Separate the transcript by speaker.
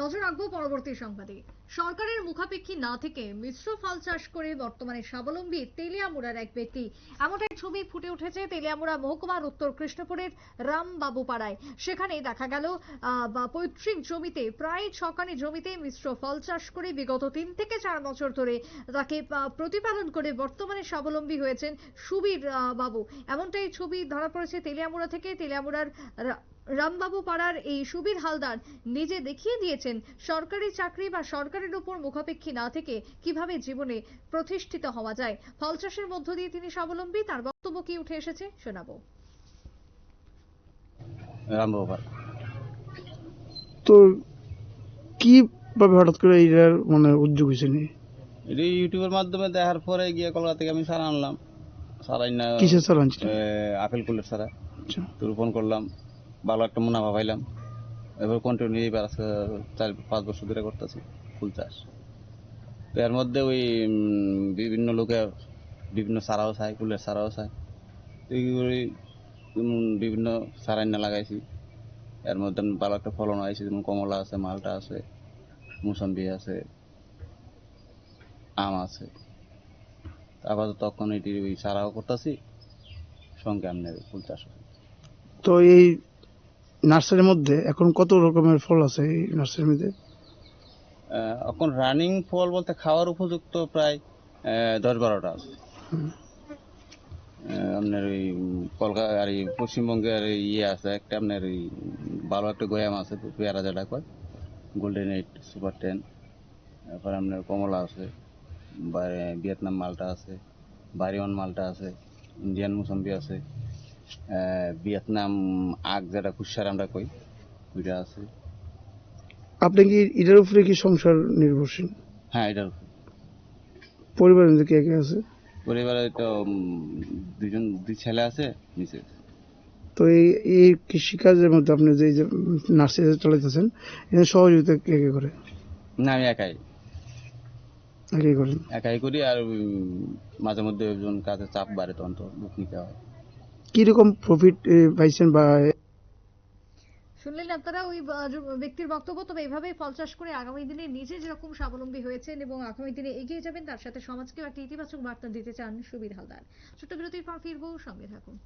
Speaker 1: নজর রাখব পরবর্তী সংবাদে। সরকারের মুখাপেক্ষী না থেকে মিশ্র ফল চাষ করে বর্তমানে স্বাবলম্বী তেলিয়ামুড়ার এক ব্যক্তি। এমনটাই ছবি ফুটে উঠেছে তেলিয়ামুড়া মহকুমার উত্তর কৃষ্ণপুরের রামবাবু পাড়ায় সেখানে দেখা গেল পৈতৃক জমিতে, প্রায় ছখানি জমিতে মিশ্র ফল চাষ করে বিগত তিন থেকে চার বছর ধরে তাকে প্রতিপালন করে বর্তমানে স্বাবলম্বী হয়েছেন সুবীর বাবু। এমনটাই ছবি ধরা পড়েছে তেলিয়ামুড়া থেকে। তেলিয়ামুড়ার রামবাবু পাড়ার এই সুবীর হালদার নিজে দেখিয়ে দিয়েছেন সরকারি চাকরি বা সরকারের উপর মুখাপেক্ষী না থেকে কীভাবে জীবনে প্রতিষ্ঠিত হওয়া যায়। ফল চাষের মধ্য দিয়ে তিনি স্বাবলম্বী তার বক্তব্য কি উঠে এসেছে শোনাবো।
Speaker 2: রামবাবার
Speaker 3: তো কীভাবে হঠাৎ করে এইটার মানে উদ্যোগ হয়েছে নি
Speaker 2: এটা ইউটিউবের মাধ্যমে দেখার পরে গিয়ে কলকাতা থেকে আমি সারা আনলাম। সারাই না
Speaker 3: কিসের
Speaker 2: আপেল কুলের সারা।
Speaker 3: আচ্ছা।
Speaker 2: তো রোপণ করলাম। ভালো একটা মুনাফা পাইলাম। এবার কন্টিনিউ এবার আজকে চার, পাঁচ বছর ধরে করতেছি, ফুল চাষ। তো এর মধ্যে ওই বিভিন্ন লোকে বিভিন্ন সারাও চায় ফুলের সারাও চায় এইগুলি বিভিন্ন সারাইনা লাগাইছি। এর মধ্যে ভালো একটা ফলন হয়েছে যেমন কমলা আছে, মালটা আছে, মুসম্বি আছে, আম আছে। আপাতত তখন এটি ওই সারাও করতেছি, সঙ্গে আপনার ফুল চাষ
Speaker 3: তো এই নার্সারির মধ্যে এখন কত রকমের ফল আছে এই নার্সারির মধ্যে?
Speaker 2: এখন রানিং ফল বলতে খাওয়ার উপযুক্ত প্রায় দশ বারোটা আছে। আপনার ওই কলকাতা আর এই পশ্চিমবঙ্গের ইয়ে আছে একটা আপনার ওই ভালো একটা গোয়াম আছে পেয়ারা যেটা কয় গোল্ডেন এইট সুপার টেন তারপরে আপনার কমলা আছে ভিয়েতনাম মালটা আছে বারিওয়ান মালটা আছে ইন্ডিয়ান মুসম্বি আছে। ভিয়েতনাম আগ যেটা কুসার আমরা কই ওইটা আছে।
Speaker 3: আপনি কি এটার উপরে কি সংসার নির্ভরশীল?
Speaker 2: হ্যাঁ এটার
Speaker 3: পরিবারের মধ্যে কে কে আছে?
Speaker 2: পরিবারে তো দুজন দুই ছেলে আছে নিচে
Speaker 3: তো এই এই কৃষিকাজের মধ্যে আপনি যে যে নার্সারি চালাইতেছেন এখানে সহযোগিতা কে কে করে?
Speaker 2: না আমি একাই।
Speaker 3: কে করেন?
Speaker 2: একাই করি আর মাঝে মধ্যে একজন কাজে চাপ বাড়ে তখন তো বুক নিতে হয়।
Speaker 3: কীরকম প্রফিট পাইছেন বা
Speaker 1: শুনলেন আপনারা ওই ব্যক্তির বক্তব্য, তবে এভাবেই ফল চাষ করে আগামী দিনে নিজে যেরকম স্বাবলম্বী হয়েছেন এবং আগামী দিনে এগিয়ে যাবেন, তার সাথে সমাজকেও একটা ইতিবাচক বার্তা দিতে চান সুবীর হালদার। ছোট্ট বিরতির পর ফিরবো, সঙ্গে থাকুন।